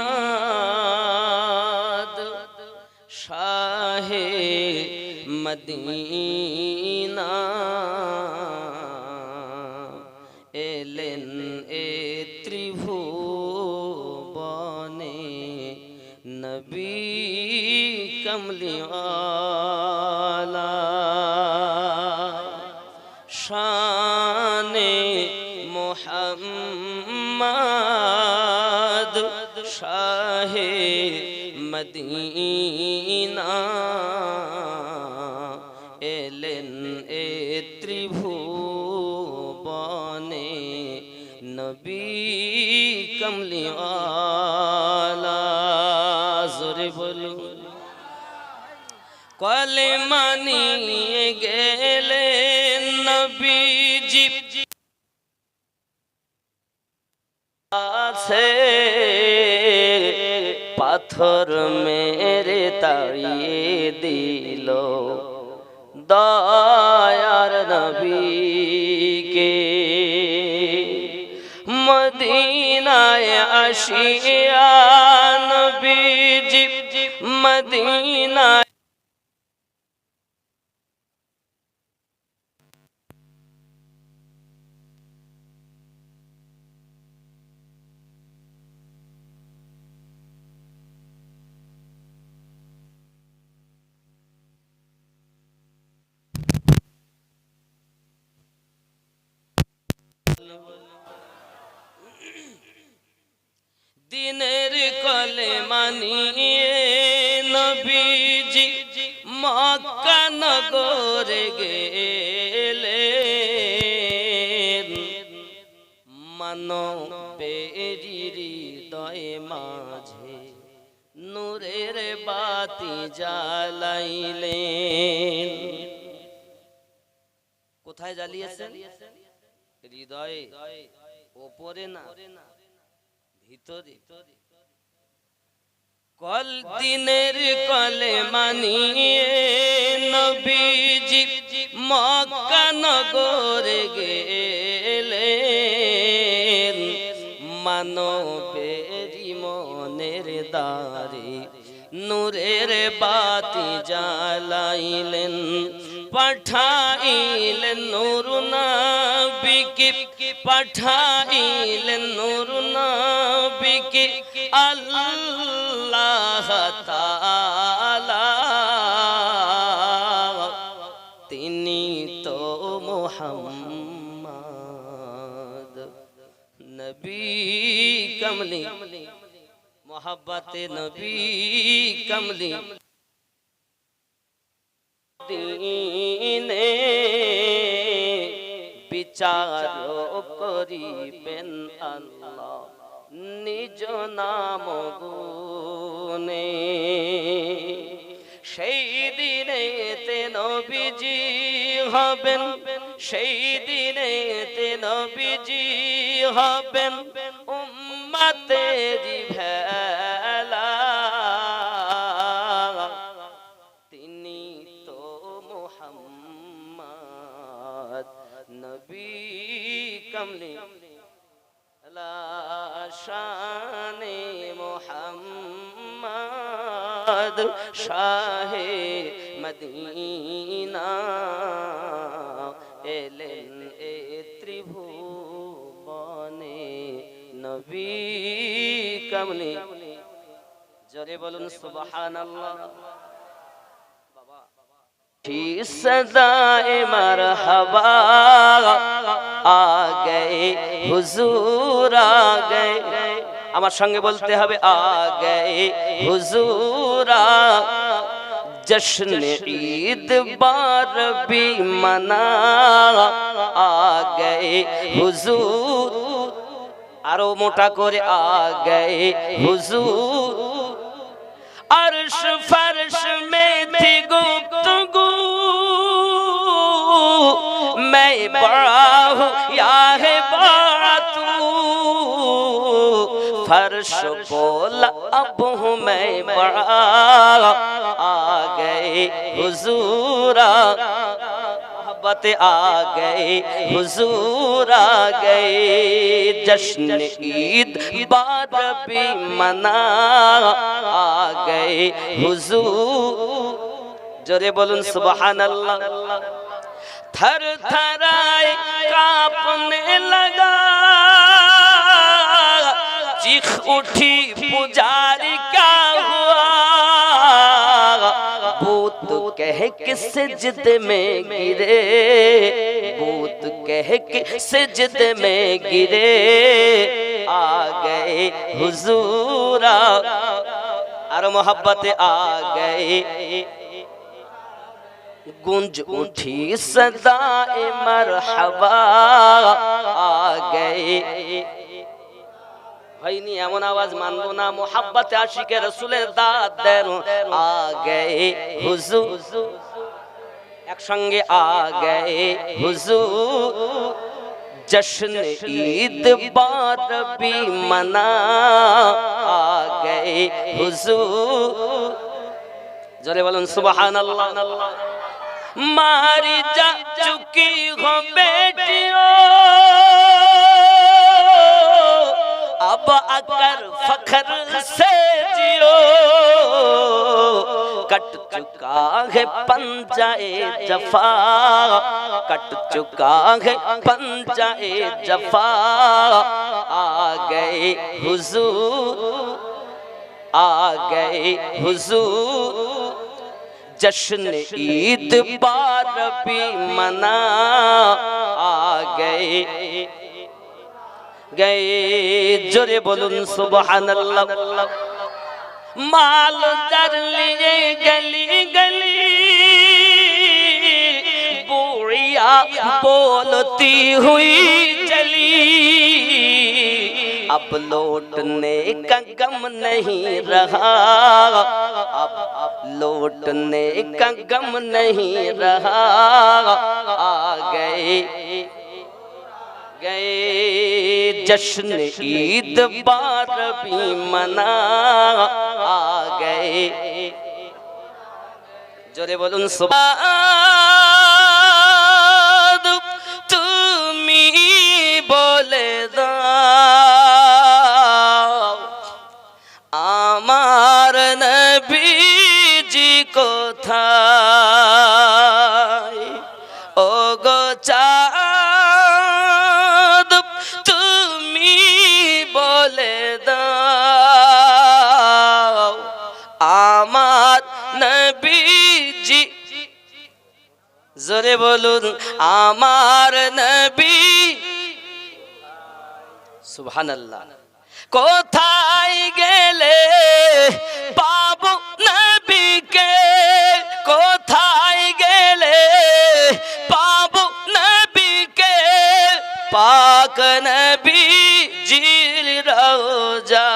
মোহাম্মদ শাহে Medina এলেন এ ত্রিভুবনে নবী কমলিওয়ালা শাহে মদিনা এলেন এ ত্রিভুবনে নবী কমলিওয়ালা জোরে বলুন কলেমা নিয়ে গেলেন পাথর মেরে তাড়িয়ে দিল। দয়ার নবীকে মদিনায় আসিয়া নবীজি মদিনায় দিনের মানিয়ে নবীজি মক্কা নগরে গেলে মানো পেরি হৃদয় মাঝে নূরের বাতি জ্বালাইলেন। কোথায় জ্বালিয়েছেন? হৃদয়ে, ওপরে না, ভিতরে। কল দিনের কলে মানিয়ে নবীজি মক্কা নগরে গেলেন। মানবেরি মনের দারে নূরের বাতি জ্বালাইলেন, পাঠাইলেন নূর নবীকে, পাঠাইলেন নূর নবীকে, আল্লাহ তাআলা। তিনি তো মোহাম্মদ। নবী কমলি। মোহাব্বতে নবী কমলি। দিনে বিচার করিবেন আল্লাহ। নিজ নাম গুনে সেই দিনে নবীজি হবেন, সেই দিনে নবীজি হবেন উম্মাতেরি ভেলা তিনি তো মোহাম্মদ, নবী কমলি। শানে মোহাম্মদ শাহে মদিনা এলেন এ ত্রিভুবনে নবী কমলি। জোরে বলুন সুবহানাল্লাহ। সদায় মার হবা আ গে হুজুর আ গে আমার সঙ্গে বলতে হবে, আ গে হুজুর জশ্ন ঈদ বার বি মনা, আ গে হুজুর। আরও মোটা করে, আ গে হুজুর। আরশ ফরশ মে থি গোপ फर्श बोला अब हूँ मैं बड़ा आ गए हुजूरा मोहब्बत आ गए हुजूर आ गए जश्न ईद बाद भी मना आ गए हुजूर जोरे बोलून सुबहान अल्लाह थर थराए कांपने چیخ اٹھی، پجاری کیا ہوا؟ بوت کہہ کہ سجد میں گرے؟ بوت کہہ کہ سجد میں گرے؟ آ گئے حضورا اور محبت آ گئے۔ گنج اٹھی صدائے مرحبا، آ گئے۔ হয়নি এমন আওয়াজ মানবো না মোহাব্বতে আশিকে রসুলের দাঁত দেন আ গে হুজু একসঙ্গে আ গে হুজু जश्न ईद बाद भी मना आ गए हुजूर জোরে বলুন সুবহানাল্লাহ मारी जा चुकी हो बेटियों اگر فخر سے جیو۔ کٹ چکا ہے پنجائے جفا۔ کٹ چکا ہے پنجائے جفا۔ آ گئے حضور۔ آ گئے حضور۔ جشن عید پار بھی منا۔ آ گئے گئے جرے بلن سبحان اللہ مال در لیے گلی گلی بوریا بولتی ہوئی چلی اب لوٹنے کا گم نہیں رہا اب لوٹنے کا گم نہیں رہا آگئے گئے گئے जश्न ईद बार भी मना आ गए जोरे बोलून सुबह জোরে বলুন, আমার নবী। সুবহানাল্লাহ। কোথায় গেলে পাবো নবীকে? কোথায় গেলে পাবো নবীকে? পাক নবী জির রোজায়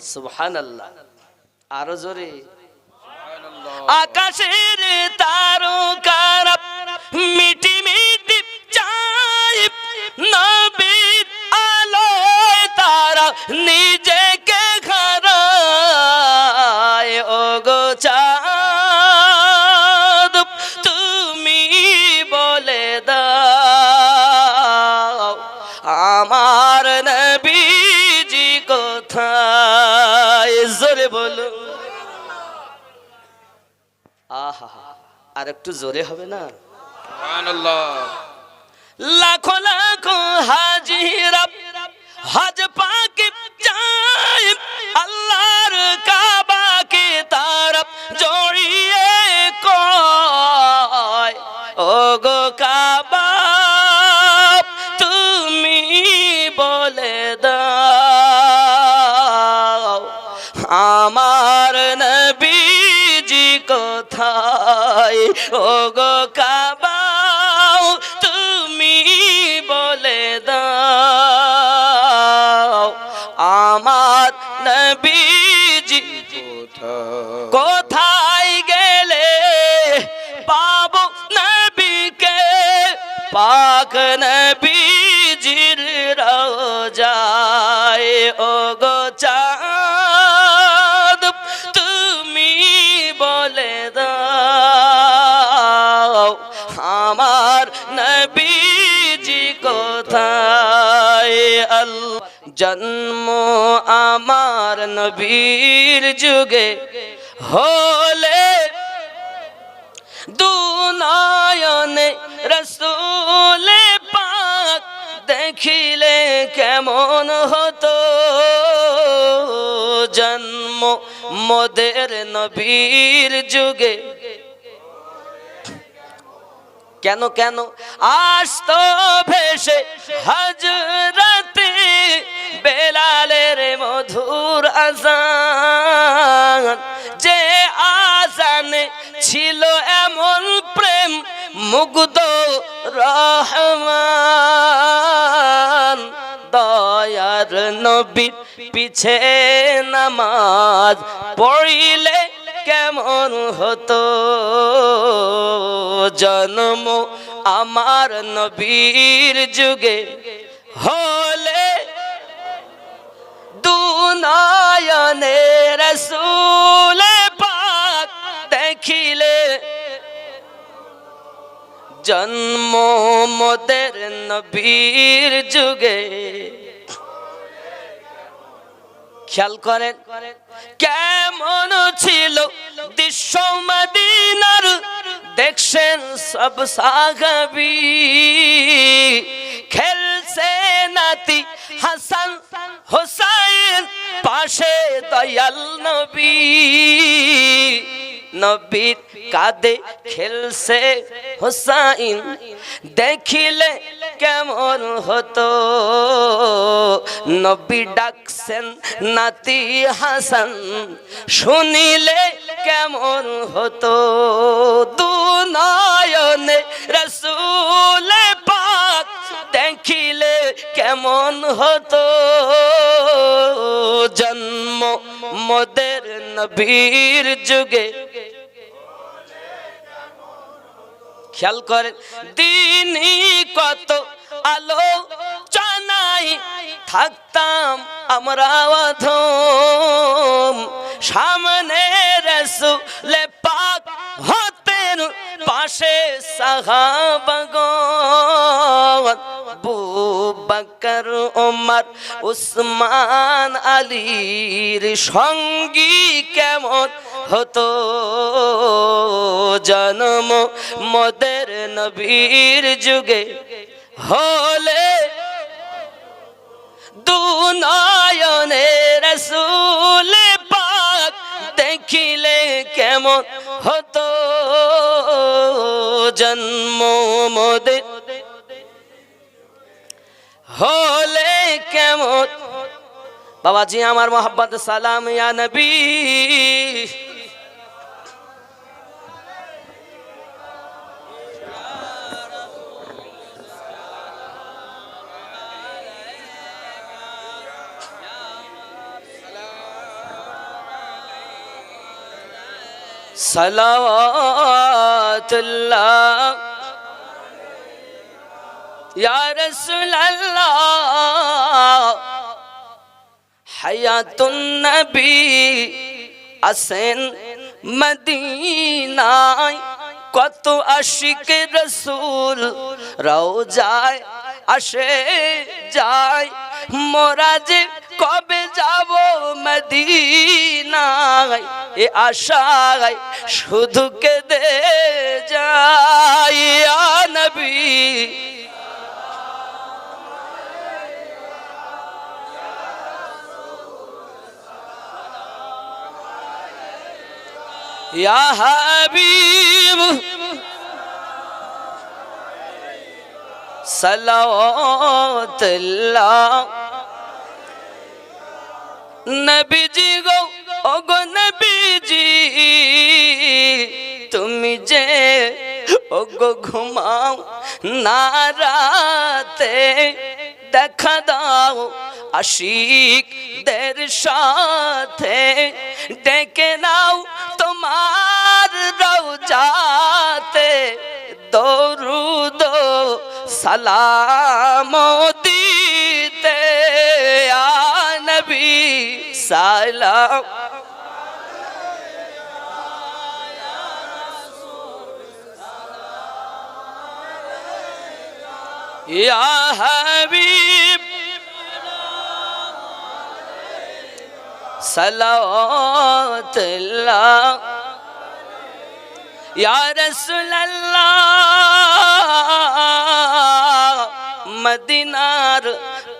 সুবহানাল্লাহ। আরও জোরে। আকাশের তারকার মিটি আহা আর একটু জোরে হবে না? লাখো লাখো হাজিরা হজ পাকে যায় আল্লাহর কাবাকে কোথায় ও গো কাবাও, তুমি বলে দাও, আমার নবীজি কোথায় গেলে পাবো নবীকে? পাক নবীজির রোজায় ও গো চাঁদ জন্ম আমার নবীর যুগে হলে দুনয়নে রসুলে পাক দেখিলে কেমন হতো? জন্ম মোদের নবীর যুগে। কেন কেন? আসত ভেসে বেলালের মধুর আজান। যে আজানে ছিল এমন প্রেম, মুগ্ধ রহমান। দয়ার নবীর পিছে নামাজ পড়িলে কেমন হতো? জন্ম আমার নবীর যুগে। হলে দুনয়নে রসুলে পাক দেখিলে। জন্ম মোদের নবীর যুগে। খেয়াল করেন, কেমন ছিল দৃশ্য মদিনার, দেখছেন সব সাগবি খেলছে নাতি হাসান হোসাইন পাশে দয়াল নবী। নবীর কাদে, খেলছে হোসাইন। দেখিলে কেমন হতো? নবী ডাকছেন, নাতি হাসান। শুনিলে কেমন হতো? দুনয়নে রসুলে পাক দেখিলে কেমন হতো? মোদের নবীর যুগে। খেয়াল করেন, দিনই কত আলো জানাই থাকতাম আমরা অধম। সামনে রসুলে পাক হতেন পাশে সাহাবাগন বকর ওমর উসমান, আলীর সঙ্গী কেমন হতো? জন্ম মদের নবীর যুগে হলে দুনয়নে রসুলে পাক দেখিলে কেমন হতো? জন্ম মোদের হলে কেমন? বাবাজি আমার মোহাম্মদ সালাম ইয়া নবী। সালাওয়াতুল্লাহ। ইয়া রাসূলুল্লাহ হায়াতুন নবী আসেন মদিনায়। কত আশিক রসুল রওজায় আসে যায়। মোরা যে কবে যাব মদিনায়? এ আশায় শুধু কেঁদে যায়। নবী ইয়া হাবিব। সালাওয়াতুল্লাহ। নবীজি গো ওগো নবীজি তুমি যে ওগো ঘুমাও না রাতে। দেখা দাও আশিক দের সাথে। ডেকে নাও তোমার রওজাতে। দরুদ সালাম দিতে। আ নবী সালাম ইয়া হাবিব সালাওয়াতুল্লাহ ইয়া রাসূলুল্লাহ মদিনার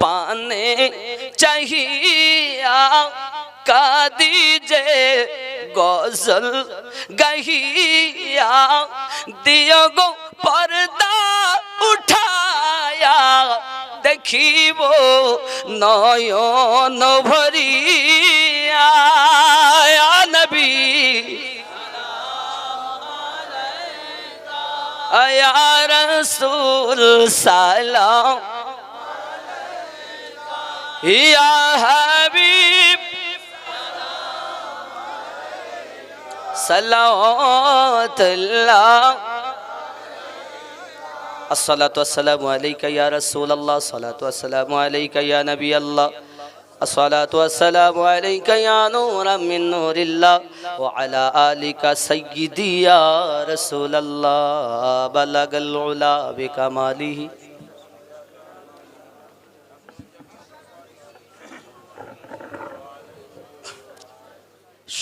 পানে চাহিয়া কাদিজে গজল গহিয়া দিও গো পর্দা উঠায়া দেখিব নয়ন ভরিয়া। নবী। আয়া রসুল সালাম। ইয়া হাবিব। সালাওয়াতুল্লাহ। الصلاة والسلام عليك يا رسول الله. الصلاة والسلام عليك يا نبي الله. الصلاة والسلام عليك يا نورا من نور الله. وعلى آلك سيدي يا رسول الله. بلغ العلا بكماله.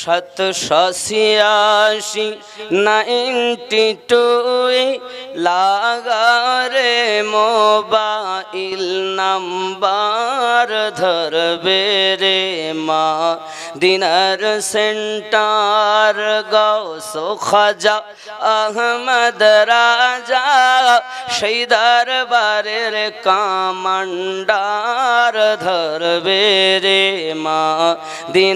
সাতশো ছিয়াশি নাইনটি টু লাগারে মোবাইল নাম্বার ধরবে রে মা। দিনার সেন্টার গৌসো খাজা আহমদ রাজা, সেই দরবারের কামান্ডার ধরবে রে মা। দিন